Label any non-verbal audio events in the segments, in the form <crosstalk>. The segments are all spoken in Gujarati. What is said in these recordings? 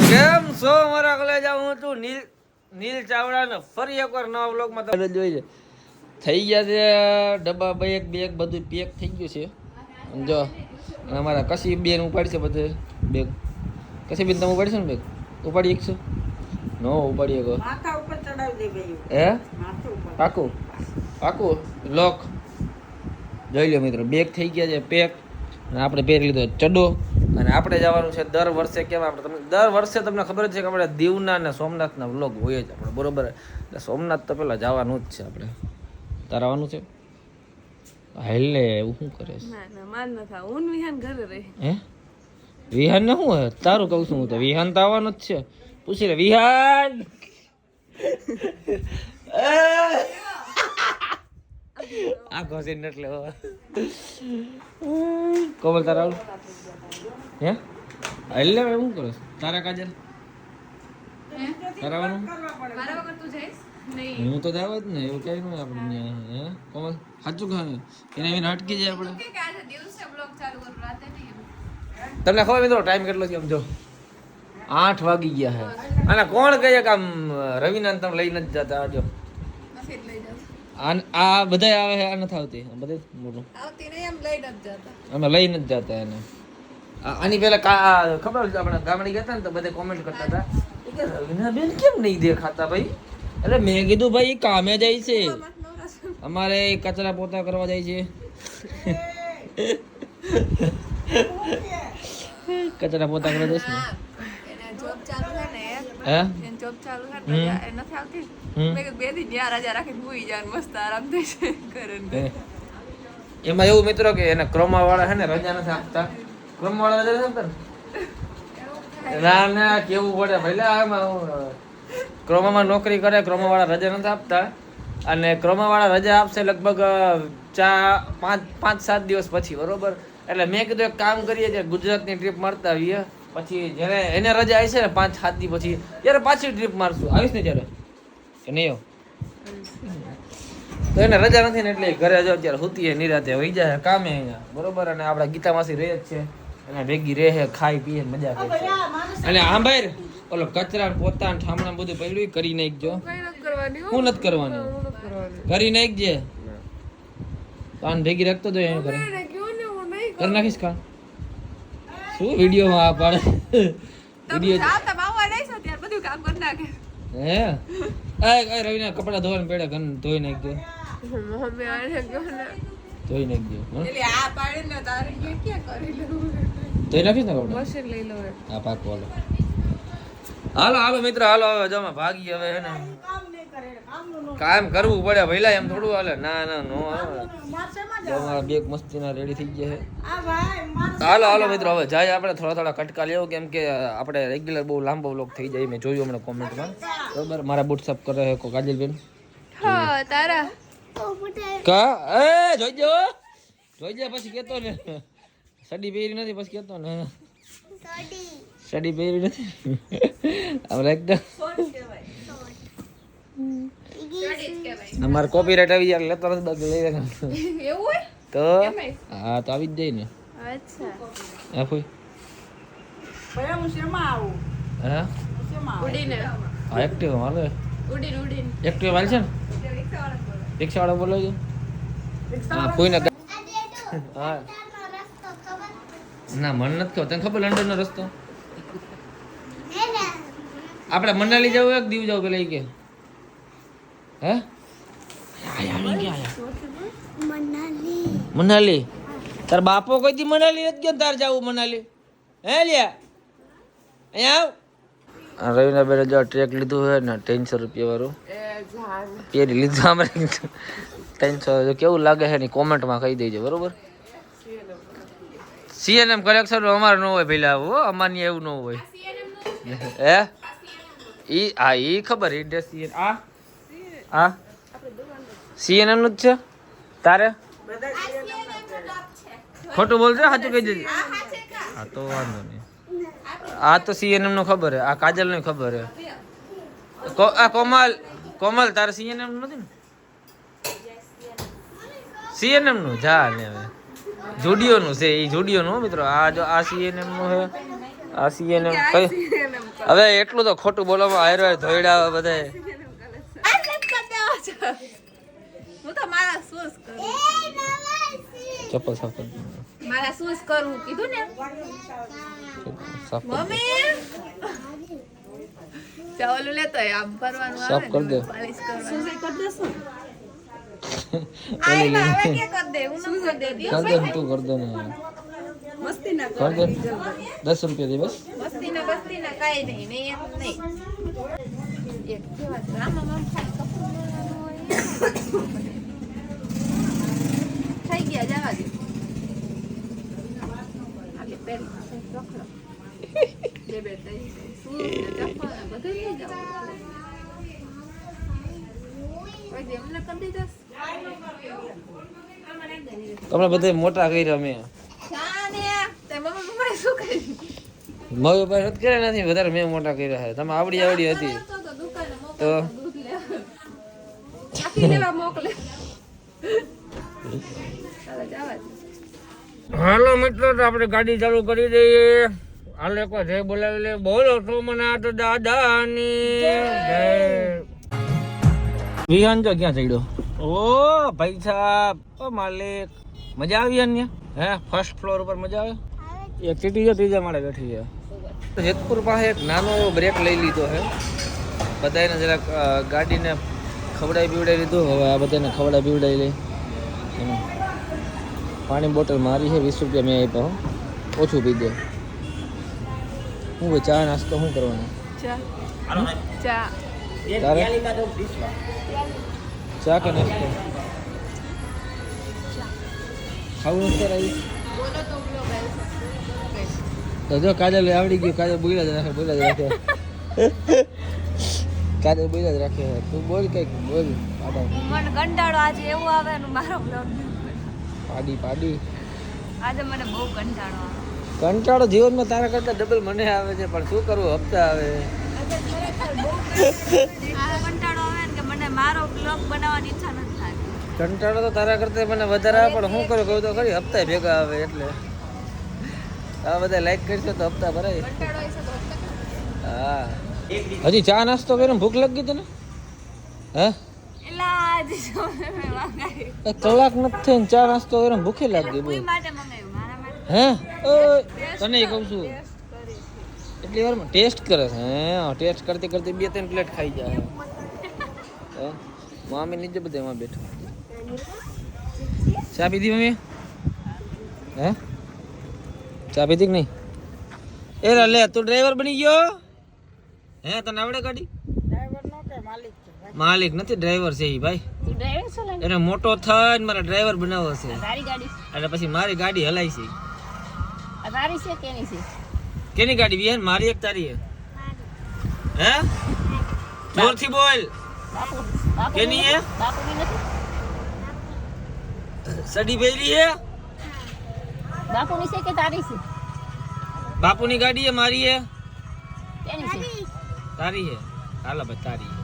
કેમ છો? મારા કોલેજ હું છું નીલ નીલ ચાવડા ને ફરી એકવાર નવા બ્લોગમાં તમે જોઈ છે થઈ ગયા છે ડબ્બા બે એક બે એક બધું પેક થઈ ગયું છે. જો અને અમારા કશી બેન ઉપાડશે બધે બેગ. કશી બેન તમે ઉપાડશો ને બેગ? ઉપાડી એકશો નો ઉપાડી ગયું હે? પાકું? પાકું? લોક. જોઈ લો મિત્રો બેગ થઈ ગયા છે પેક. આપણે પહેરી લીધો ચડો. અને આપણે જવાનું છે દર વર્ષે કેમ આપણે તમને દર વર્ષે તમને ખબર જ છે કે આપણે દીવના અને સોમનાથના વ્લોગ હોય જ આપણે બરોબર? એટલે સોમનાથ તો પેલા જવાનું જ છે આપણે. તારે આવવાનું છે? હાલ ને એવું શું કરે છે? હું વિહાન ઘરે રહી હે? વિહાન ને શું તારું કહું છું હું તો. વિહાન તો આવવાનું જ છે. પૂછી લે વિહાન! <laughs> આ ઘોસી એટલે લેવો કોમલ તારા હે? એટલે શું કરો? તારા કાજલ? તારા આવવાનું મારા વગર તું જઈશ? હું તો જાવ જ ને એવું કઈ નહીં આપણે હે? કોમલ સાચું કહે એને એને અટકી જાય આપણે. તમને ખબર મિત્રો ટાઈમ કેટલો છે આમ જો? આઠ વાગી ગયા હે અને કોણ કહે કે આમ રવિના તમે લઈને જ જતા આજો લઈ આ આ બધા આવે આ નથી આવતી. બધે મોટું આવતી નહીં એમ લઈ નથી જતા. અમે લઈને જ જતા એને. આની કા ખબર આપણે ગામડી ગયા હતા ને તો બધે કોમેન્ટ કરતા હતા. કે રવિના બેન કેમ નહીં દેખાતા ભાઈ? એટલે મેં કીધું ભાઈ કામે જાય છે. અમારે કચરા પોતા કરવા જાય છે. કચરા પોતા કરવા જઈશ ને. જોબ ચાલુ છે ને હે જોબ ચાલુ છે. ને રજા એ નથી આવતી. મેં બે દી ન્યા રજા રાખીને ભૂઈ જાય મસ્ત આરામ થઈ ઘરે. હે. એમાં એવું મિત્રો કે એને ક્રોમા વાળા છે ને રજા નથી આપતા ક્રોમા વાળા રજા નથી આપતા ના ના કેવું પડે ભલે આમાં હું ક્રોમામાં નોકરી કરે ક્રોમા વાળા રજા નથી આપતા અને ક્રોમા વાળા રજા આપશે લગભગ ચા પાંચ પાંચ સાત દિવસ પછી બરોબર એટલે મેં કીધું એક કામ કરીએ છે ગુજરાતની ટ્રીપ મારતા આવીએ પછી જ્યારે એને રજા આવી છે ને પાંચ સાત દી પછી ત્યારે પાછી ટ્રીપ મારશું. આવીશ ને ત્યારે? કે નહીં તો એને રજા નથી ને એટલે ઘરે જાવ ત્યારે સુતી નિરાતે વહી જાય કામે અહીંયા. બરોબર? અને આપણા ગીતામાંથી રહે જ છે. અને ભેગી રહે ખાઈ પીએ મજા કરે અને આમ ભાઈ ઓલો કચરા ને પોતા ઠામણા બધું પડ્યું કરી નાખજો. હો. નથી કરવાની. કરી નાખજે. તો ભેગી રાખતો તો અહીંયા નહીં કરી નાખીશ કા? શું વિડીયોમાં આ પાડે? વીડિયો તમે આવવા છો ત્યારે બધું કામ કરી નાખે. હે? આય આય રવિના કપડા ધોવાને પેડે ઘન ધોઈ નાખ દે મમ્મી આને કહ્યું ને ધોઈ નાખ દે એટલે આ પાડે ને તારે કે કે કરી લઉં ધોઈ નાખીશ ને કપડા? મશીન લઈ લો આ હા પાક બોલો હાલો હાલો મિત્ર હાલો હવે જમા ભાગી હવે હે ને. કામ કરવું પડે ભઈલા એમ થોડું હાલે. ના ના નો હાલે. અમારા બેગ મસ્તીના રેડી થઈ ગયા છે. આ ભાઈ હાલો હાલો મિત્રો હવે જાય આપણે થોડા થોડા કટકા લેવો કેમ કે આપણે રેગ્યુલર બહુ લાંબો વ્લોગ થઈ જાય મેં જોયું હમણાં કોમેન્ટમાં બરોબર? મારા બૂટ સાફ કરે છે કોઈ કાજલબેન હા તારા. કા? એ જોઈજો જોઈજો પછી કેતો ને. સડી પહેરી નથી પછી કેતો ને. સડી. પહેરી નથી. <laughs> આપણે એકદમ અમારે કોપીરાઇટ આવી જાય એટલે તરત બગ લઈ લેવાનું. એવું હોય? તો? હા તો આવી જ જાય ને. અચ્છા. હા ફોઈ. ભયા હું શેમાં આવું? હા? હું ઉડીને. હા એક્ટિવ હાલે ઉડીને ઉડીને. એક્ટિવ હાલ છે ને? રિક્ષાવાળા બોલો. છો? હા હા કોઈને હા. ના મન નથી ખબર. તને ખબર લંડનનો રસ્તો? આપણે મનાલી જવું એક દીવ જવું પેલા એ કે? હે આયા, આયા, આયા. મનાલી તાર બાપો કોઈ દી મનાલી નથી ગયો ને તાર જાવું મનાલી હે લ્યા અહીંયા આવ રવિના બેને જો ટ્રેક લીધું છે ને ત્રણસો રૂપિયા વાળું પહેરી લીધું આપણે ત્રણસો જો કેવું લાગે છે ની કોમેન્ટમાં કહી દેજો બરોબર સીએનએમ કલેક્શન અમારે ન હોય પેલા હો અમારની એવું ન હોય હે ઈ હા ઈ ખબર ઈ ડ્રેસ સીએન આ આ સીએનએમનું જ છે? તારે? ખોટું બોલજો સાચું કહી દેજે. હા તો વાંધો નહીં. આ તો સીએનએમનું ખબર હે આ કાજલનું ખબર હે આ કોમલ કોમલ તારે સીએનએમ નથી ને? સીએનએમનું જા ને હવે. જુડિયો નું છે એ જુડિયો નું મિત્રો આ જો આ સીએનએમનું છે આ સીએન કઈ હવે એટલું તો ખોટું બોલવામાં આયરો ધોઈડા બધાય હું તો મારા શૂઝ કરું ચપ્પલ સાફ કરી મારા શૂઝ કરું કીધું ને? સાફ મમ્મી! ચાવલ લેતો હોય આમ કરવાનું સાફ કરી કર દે. પાલિશ કરવાનું. કે કર દે? હું ન કરી દેતી કર દે તું કર દે ને. મસ્તી ના કર દસ રૂપિયા દે બસ. મસ્તી ના બસ્તી ના કાઈ નહીં નહીં એમ નહીં. એક કેવા છે આમાં આમ ખાલી કપડું લેવાનું હોય. થઈ ગયા જવા દે આટલી પહેરી રખડો બે બે ત્રણ શું ને ચપ્પલ ને બધું લઈ જાવ કોઈ દી એમને કરી દીધા તમને બધે મોટા કર્યા અમે મમ્મી પપ્પા નથી કર્યા નથી વધારે મેં મોટા કર્યા છે તમે આવડી આવડી હતી તો તો દુકાને તો મોકલો હાલો મિત્રો તો આપણે ગાડી ચાલુ કરી દઈએ. હાલ એક જય બોલાવી લે. બોલો તો મને આ તો દાદાની. જય. વિહાન જો ક્યાં ચડ્યો? ઓ ભાઈ સાહેબ ઓ માલિક. મજા આવી અન્ય? હે ફર્સ્ટ ફ્લોર ઉપર મજા આવે? એક સીટી ત્રીજા માળે બેઠી છે. જેતપુર પાસે એક નાનો એવો બ્રેક લઈ લીધો છે. બધાને જરાક ગાડીને ખવડાવી પીવડાવી લીધું હવે આ બધાને ખવડાવી પીવડાવી લઈ. પાણી બોટલ મારી છે વીસ રૂપિયા મેં આપ્યા હો. ઓછું પી દે. હું ભાઈ ચા નાસ્તો શું કરવાનો? ચા. ચા. કે નાસ્તો? ખાવું નથી તો જો કાજલ આવડી ગયું કાજલ બોલ્યા જ રાખે બોલ્યા જ રાખે. કાજલ બોલ્યા જ રાખે. તું બોલ કંઈક બોલ. મને કંટાળો આજે એવું આવે ને મારો બ્લોગ પાડી પાડી. આજે મને બહુ કંટાળો કંટાળો જીવનમાં તારા કરતા ડબલ મને આવે છે પણ શું કરવું હપ્તા આવે. કંટાળો આવે ને કે મને મારો બ્લોગ બનાવવાની ઈચ્છા નથી થતી. કંટાળો તો તારા કરતા મને વધારે આવે પણ શું કરું કહું તો ખરી હપ્તા ભેગા આવે એટલે. આ બધા લાઈક કરશો તો હપ્તા ભરાય. હા. હજી ચા નાસ્તો કર્યો ભૂખ લાગી તને? હે? મેં કલાક નથી થઈને ચા નાસ્તો કર્યો ને ભૂખે લાગી બોલ હે? તને કહું છું. એટલી વારમાં ટેસ્ટ કરે છે હે? ટેસ્ટ કરતી કરતી બે ત્રણ પ્લેટ ખાઈ જાય. હે? મામી નીચે બધે એમાં બેઠો. ચા પીધી મમ્મી? હે? ચા પીધી કે નહીં? એ લે તું ડ્રાઈવર બની ગયો? હે તને આવડે ગાડી? નો માલિક નથી ડ્રાઈવર છે એ ભાઈ. એને મોટો થઈને મારા ડ્રાઈવર બનાવો છે. અને પછી મારી ગાડી હલાઈ છે. કેની ગાડી બી મારી એક તારી હે? જોરથી બોલ. કેની હે સડી પેલી હે બાપુની છે કે તારી છે? બાપુની ગાડી હે મારી હે કેની છે? તારી હે હાલો ભાઈ તારી હે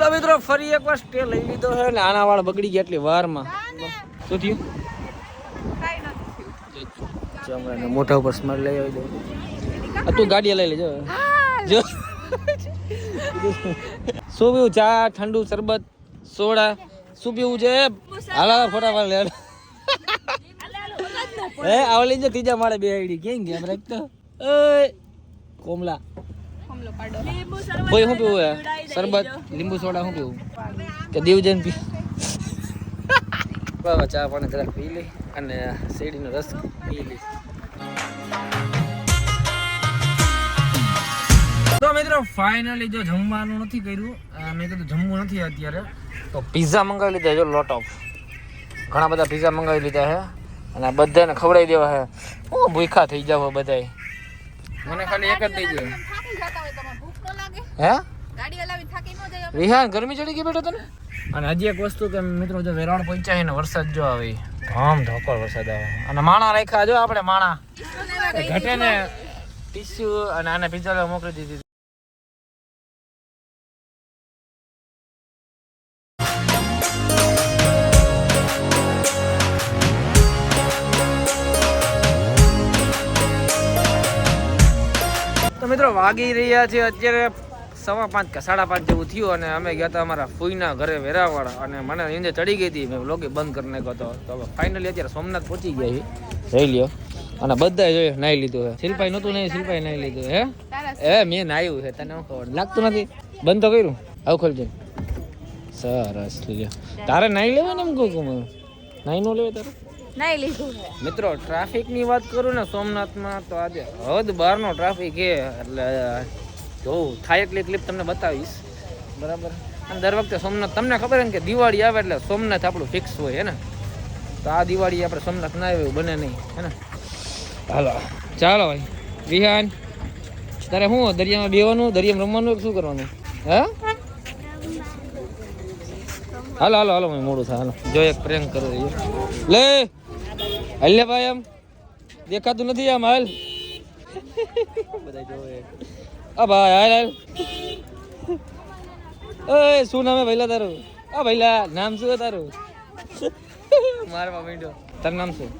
તો મિત્રો ફરી એકવાર સ્ટે લઈ લીધો છે ને આના વાળ બગડી ગયા એટલી વારમાં. શું થયું? મોટા મોઢા ઉપર સ્મેલ લઈ આવી દો આ તું ગાડી લઈ લેજો જો. શું પીવું? ચા ઠંડુ શરબત સોડા. શું પીવું છે? હાલા ફોટા લે એ આવલી જે ત્રીજા માળે બે આઈડી. કેમ ગયા રાખતો ઓય કોમલા. કોઈ શું પીવું હે શરબત લીંબુ સોડા શું પીવું? કે દીવજન પી. બાબા ચા પાણી જરાક પી લે અને શેરડીનો રસ પી લે. તો મિત્રો ફાઇનલી જો જમવાનું નથી કર્યું મેં કીધું જમવું નથી અત્યારે. તો પીઝા મંગાવી લીધા જો લોટ ઓફ ઘણા બધા પીઝા મંગાવી લીધા છે અને બધાને ખવડાવી દેવા છે. હું ભૂખા થઈ જાવ બધાય. મને ખાલી એક જ દઈ દે થાકી જતા હોય તમને ભૂખ ન લાગે હે? ગાડી હલાવી થાકી ન જાય વિહાન ગરમી ચડી ગઈ બેઠો તને? અને હજી એક વસ્તુ કે મિત્રો જો વેરાણ પહોંચ્યા ને વરસાદ જો આવે. ધામ ધોકળ વરસાદ આવે. અને માણા રાખ્યા જો આપણે માણા. ઘટે ને ટીસ્યુ અને આને પિઝા મોકલી દીધી. વાગી રહ્યા છે. અત્યારે સવા પાંચ કે સાડા પાંચ જેવું થયું અને અમે ગયા હતા અમારા ફૂઈના ઘરે વેરાવાળા અને મને નીંદે ચડી ગઈ હતી મેં લોકી બંધ કરી નાખ્યો તો. હવે ફાઇનલી અત્યારે સોમનાથ પહોંચી ગયા છે રહી લ્યો. અને બધાએ જોઈએ નાહી લીધું હે. શિલ્પાઈ નહોતું નહીં શિલ્પાઈ નાહી લીધું હે. હે એ મેં નાહ્યું છે તને ખબર? લાગતું નથી. બંધ તો કર્યું. આવું ખોલજે. સરસ લ્યો. તારે નાહી લેવાય ને એમ કહું કહું નાહી નો લેવાય તારે? નહીં લીધું મિત્રો, ટ્રાફિકની વાત કરું ને સોમનાથમાં તો આજે હદ બહારનો ટ્રાફિક છે, એટલે જોઉં થાય એટલી ક્લિપ તમને બતાવીશ. બરાબર? અને દર વખતે સોમનાથ, તમને ખબર ને કે દિવાળી આવે એટલે સોમનાથ આપણું ફિક્સ હોય, હે ને? તો આ દિવાળી આપણે સોમનાથ ના આવ્યું, બને નહીં, હે ને? હાલો, ચાલો ભાઈ, વિહાન. તારે શું, દરિયામાં બેવાનું, દરિયામાં રમવાનું શું કરવાનું? હે? હાલો હાલો હાલો મોડું થાય, હાલો. જો એક પ્રેમ કરો લે! હલ્લે ભાઈ એમ દેખાતું નથી આમ હાલ. આ ભાઈ હાલ હાલ. એ શું નામે ભાઈલા તારું? આ ભાઈલા નામ શું તારું? મારવા માંડ્યો તારું નામ શું?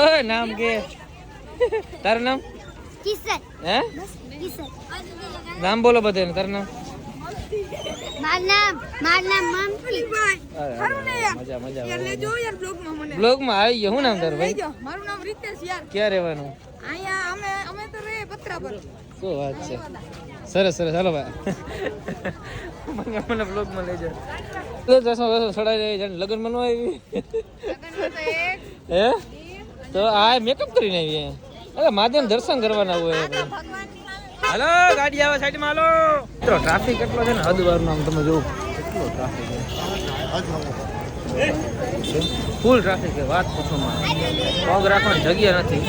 ઓય નામ કે. તારું નામ? કિશન. હે? કિશન. નામ બોલો બધે તારું નામ? મારું નામ મારું નામ મમ્મી મજા મજા એટલે જો યાર બ્લોગમાં મને. બ્લોગમાં આવી ગયો શું નામ તારું ભાઈ? મારું નામ રીતેશ યાર. ક્યાં રહેવાનું? અહીંયા અમે અમે તો રે પત્રા પર શું વાત છે? સરસ સરસ. હાલો ભાઈ. મને મને બ્લોગમાં લઈ જાય તો ચશ્મા બસમાં સડાઈ રહી જાણે લગ્નમાં ન આવી? હે? તો આ મેકઅપ કરીને આવી અરે માધ્યમ દર્શન કરવાના હોય હાલો ગાડી આવે સાઈડમાં હાલો. ટ્રાફિક કેટલો છે ને હદ વારનો આમ તમે જોવો કેટલો ટ્રાફિક છે. ફૂલ ટ્રાફિક છે વાત પૂછો માં પગ રાખવાની જગ્યા નથી.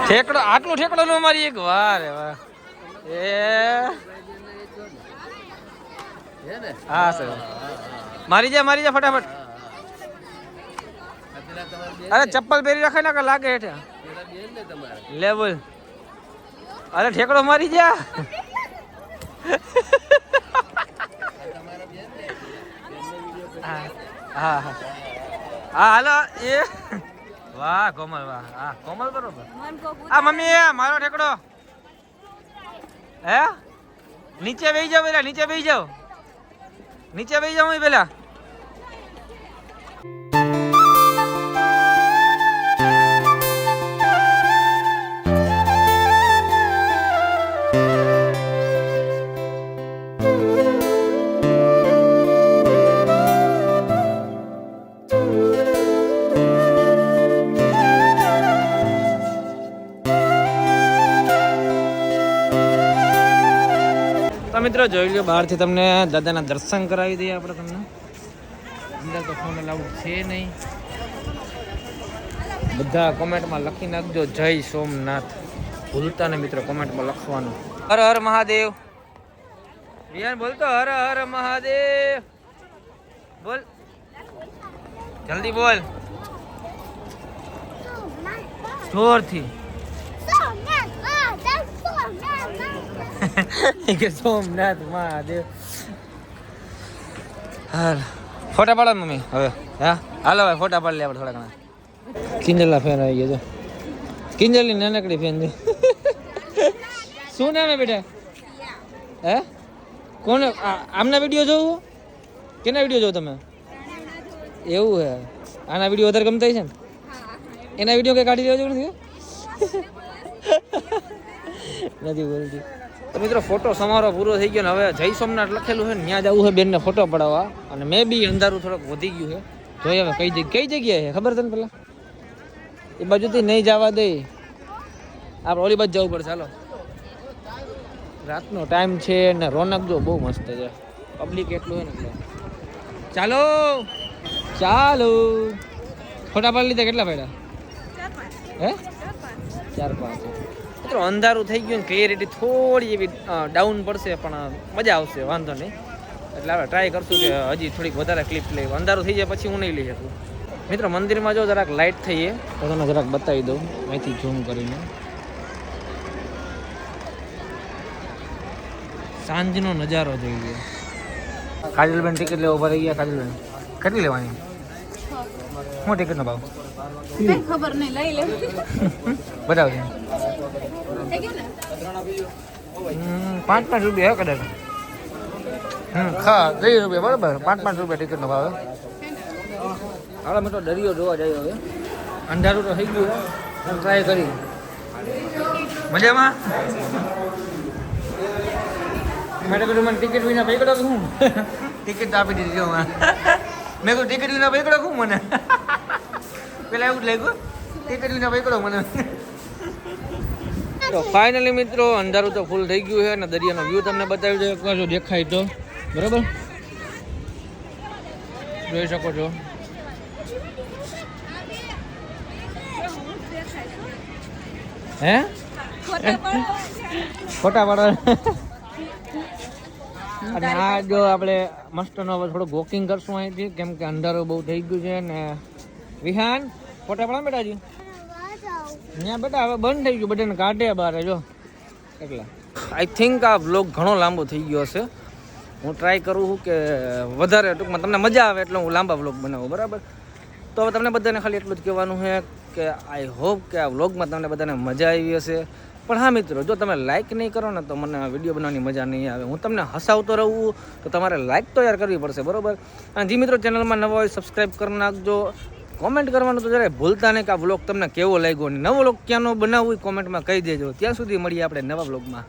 ઠેકડો આટલો ઠેકડો નો મારી એક? વાર વાહ. એ. હા સર. મારી જા મારી જા ફટાફટ. અરે ચપ્પલ પહેરી રાખે ને કે લાગે હેઠે? લે બોલ અરે ઠેકડો મારી જા હા હા. હા હા હાલો એ. વાહ કોમલ વાહ. હા કોમલ બરોબર. આ મમ્મી એ મારો ઠેકડો. હે? નીચે બેસી જાવ પેલા નીચે બેસી જાવ નીચે બેસી જાવ પેલા. મિત્રો જોઈ લો બહારથી તમને દાદાના દર્શન કરાવી દઈએ આપણે તમને. અંદર તો ફોન લાવવું છે નહીં. બધા કોમેન્ટમાં લખી નાખજો, જય સોમનાથ. ભૂલતા ને મિત્રો કોમેન્ટમાં લખવાનું. હર હર મહાદેવ. રિયાન બોલતો હર હર મહાદેવ. બોલ. જલ્દી બોલ. જોરથી. <laughs> સોમનાથ મહાદેવ. હાલ. ફોટા પાડો મમ્મી, હવે. હા? હાલો ભાઈ ફોટા પાડી લે આપણે થોડા ઘણા કિંજલના ફેન આવી ગયો તો કિંજલની નાનકડી ફેન છે. <laughs> શું નામે બેટા? હે? કોને આમના વીડિયો જોવો? કેના વીડિયો જોવો તમે? એવું હે. આના વીડિયો વધારે ગમતા છે ને? એના વીડિયો કઈ કાઢી લેવા જેવું નથી <laughs> નથી બોલતી. તો મિત્રો ફોટો સમારોહ પૂરો થઈ ગયો ને હવે જય સોમનાથ લખેલું છે ને ત્યાં જવું છે બેનને ફોટો પડાવવા. અને મેં બી અંધારું થોડુંક વધી ગયું છે. જોઈએ હવે કઈ જગ્યા કઈ જગ્યાએ છે? ખબર તને પેલા? એ બાજુથી નહીં જવા દે. આપણે ઓલી બાજુ જવું પડશે ચાલો રાતનો ટાઈમ છે ને રોનક જો બહુ મસ્ત છે. પબ્લિક એટલું હોય ને એટલે. ચાલો. ચાલો. ફોટા પાડી લીધા કેટલા પડ્યા? હે? ચાર પાંચ. મિત્રો અંધારું થઈ ગયું ને ક્લિયરિટી થોડી એવી ડાઉન પડશે પણ મજા આવશે વાંધો નહીં. એટલે આપણે ટ્રાય કરશું કે હજી થોડીક વધારે ક્લિપ લઈ. અંધારું થઈ જાય પછી હું નહીં લઈ શકું. મિત્રો મંદિરમાં જો જરાક લાઇટ થઈએ તો તમને જરાક બતાવી દઉં. અહીંથી ઝૂમ કરીને. સાંજનો નજારો જોઈએ કાજલબેન ટિકિટ લેવા ઊભા રહી ગયા કાજલબેન? કેટલી લેવાની? શું ટિકિટનો ભાવ? ખબર નહીં લઈ લે. ગયું હમ, પાંચ પાંચ રૂપિયા હે કદાચ. હમ ખા ત્રીસ રૂપિયા બરાબર. પાંચ પાંચ રૂપિયા ટિકિટનો ભાવ હાલો મેં તો દરિયો જોવા જાય હવે. અંધારું તો થઈ ગયું. હે ટ્રાય કરી. મજામાં? મેં કીધું મને ટિકિટ વિના પૈકડો શું ટિકિટ આપી દીધી મેં મેં ટિકિટ વિના પૈકડો શું મને? <laughs> પેલા એવું જ લાગ્યું ટિકિટ વિના પૈકડો મને. તો ફાઇનલી મિત્રો અંધારું તો ફૂલ થઈ ગયું છે અને દરિયાનો વ્યૂ તમને બતાવી દો કશું દેખાય તો. બરાબર? જોઈ શકો છો. હે? ફોટા પાડવા અને આ જો આપણે મસ્તનો થોડું વોકિંગ કરશું અહીંથી કેમ કે અંધારું બહુ થઈ ગયું છે ને. વિહાન ફોટા પાડવા બેટા હજી? ત્યાં બેટા હવે બંધ થઈ ગયું, બધાને કાઢે બહાર જો. એટલે. આઈ થિંક આ વ્લોગ ઘણો લાંબો થઈ ગયો હશે. હું ટ્રાય કરું છું કે વધારે ટૂંકમાં તમને મજા આવે એટલે હું લાંબા વ્લોગ બનાવું, બરાબર? તો હવે તમને બધાને ખાલી એટલું જ કહેવાનું છે કે આઈ હોપ કે આ વ્લોગમાં તમને બધાને મજા આવી હશે. પણ હા મિત્રો, જો તમે લાઇક નહીં કરો ને તો મને વીડિયો બનાવવાની મજા નહીં આવે. હું તમને હસાવતો રહું, તો તમારે લાઇક તો યાર કરવી પડશે, બરાબર? અને જે મિત્રો, ચેનલમાં નવા હોય સબસ્ક્રાઈબ કરી નાખજો. કોમેન્ટ કરવાનું તો જરાય ભૂલતા નહીં કે આ વ્લોગ તમને કેવો લાગ્યો નવો વ્લોગ ક્યાંનો બનાવવું કોમેન્ટમાં કહી દેજો. ત્યાં સુધી મળીએ આપણે નવા વ્લોગમાં